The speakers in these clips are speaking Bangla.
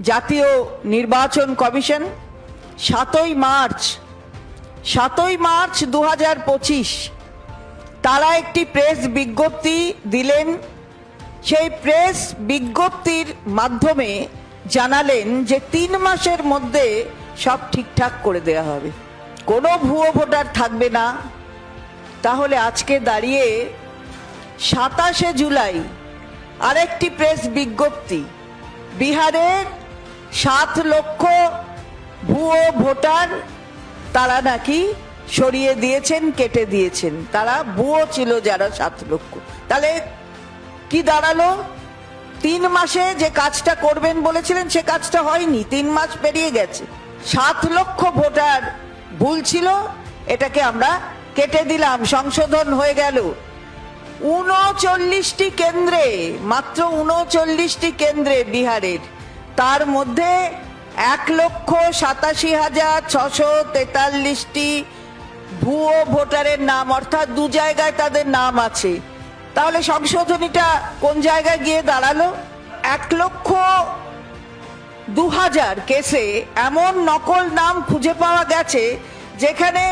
জাতীয় নির্বাচন কমিশন, সাতই মার্চ সাতই মার্চ দু হাজার পঁচিশ। তারা একটি প্রেস বিজ্ঞপ্তি দিলেন। সেই প্রেস বিজ্ঞপ্তির মাধ্যমে জানালেন যে তিন মাসের মধ্যে সব ঠিকঠাক করে দেওয়া হবে। কোনো ভুয়ো ভোটার থাকবে না। তাহলে আজকে দাঁড়িয়ে সাতাশে জুলাই আরেকটি প্রেস বিজ্ঞপ্তি। বিহারের সাত লক্ষ ভুয়ো ভোটার তারা নাকি সরিয়ে দিয়েছেন, কেটে দিয়েছেন। তারা ভুয়ো ছিল যারা সাত লক্ষ। তাহলে কি দাঁড়াল? তিন মাসে যে কাজটা করবেন বলেছিলেন, সে কাজটা হয়নি। তিন মাস পেরিয়ে গেছে। সাত লক্ষ ভোটার ভুল ছিল, এটাকে আমরা কেটে দিলাম, সংশোধন হয়ে গেল। উনচল্লিশটি কেন্দ্রে, মাত্র উনচল্লিশটি কেন্দ্রে বিহারের তার মধ্যে এক লক্ষ সাতাশি হাজার ছশো তেতাল্লিশটি ভুয়ো ভোটারের নাম, অর্থাৎ দু জায়গায় তাদের নাম আছে। তাহলে সংশোধনীটা কোন জায়গায় গিয়ে দাঁড়াল? এক লক্ষ দু হাজার কেসে এমন নকল নাম খুঁজে পাওয়া গেছে, যেখানে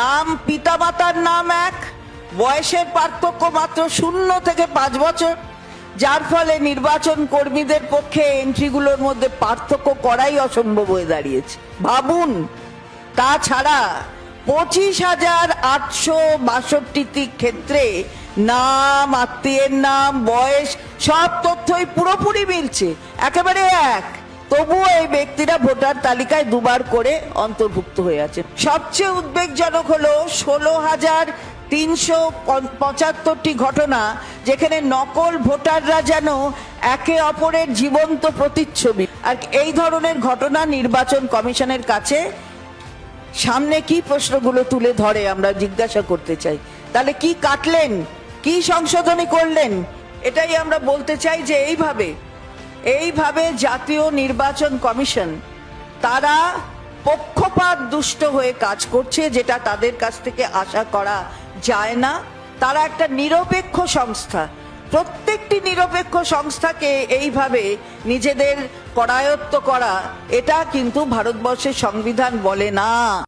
নাম পিতামাতার নাম এক, বয়সের পার্থক্য মাত্র শূন্য থেকে পাঁচ বছর। যার ফলে নির্বাচন কর্মীদের পক্ষে এন্ট্রিগুলোর মধ্যে পার্থক্য করাই অসম্ভব হয়ে দাঁড়িয়েছে। ভাবুন, তাছাড়া পঁচিশ হাজার আটশো বাষট্টিটি ক্ষেত্রে নাম, আত্মীয়ের নাম, বয়স, সব তথ্যই পুরোপুরি মিলছে। একেবারে এক। তবুও এই ব্যক্তিরা ভোটার তালিকায় দুবার করে অন্তর্ভুক্ত হয়ে আছে সবচেয়ে উদ্বেগজনক হলো ষোলো হাজার তিনশো পঁচাত্তরটি ঘটনা যেখানে নকল ভোটাররা যেন একে অপরের জীবন্ত প্রতিচ্ছবি। আর এই ধরনের ঘটনা নির্বাচন কমিশনের কাছে সামনে কি প্রশ্নগুলো তুলে ধরে আমরা জিজ্ঞাসা করতে চাই। তাহলে কি কাটলেন? কি সংশোধনী করলেন? এটাই আমরা বলতে চাই যে এইভাবে এইভাবে জাতীয় নির্বাচন কমিশন তারা পক্ষপাত দুষ্ট হয়ে কাজ করছে, যেটা তাদের কাছ থেকে আশা করা যায় না। তারা একটা নিরপেক্ষ সংস্থা। প্রত্যেকটি নিরপেক্ষ সংস্থাকে এইভাবে নিজেদের করায়ত্ত করা, এটা কিন্তু ভারতবর্ষের সংবিধান বলে না।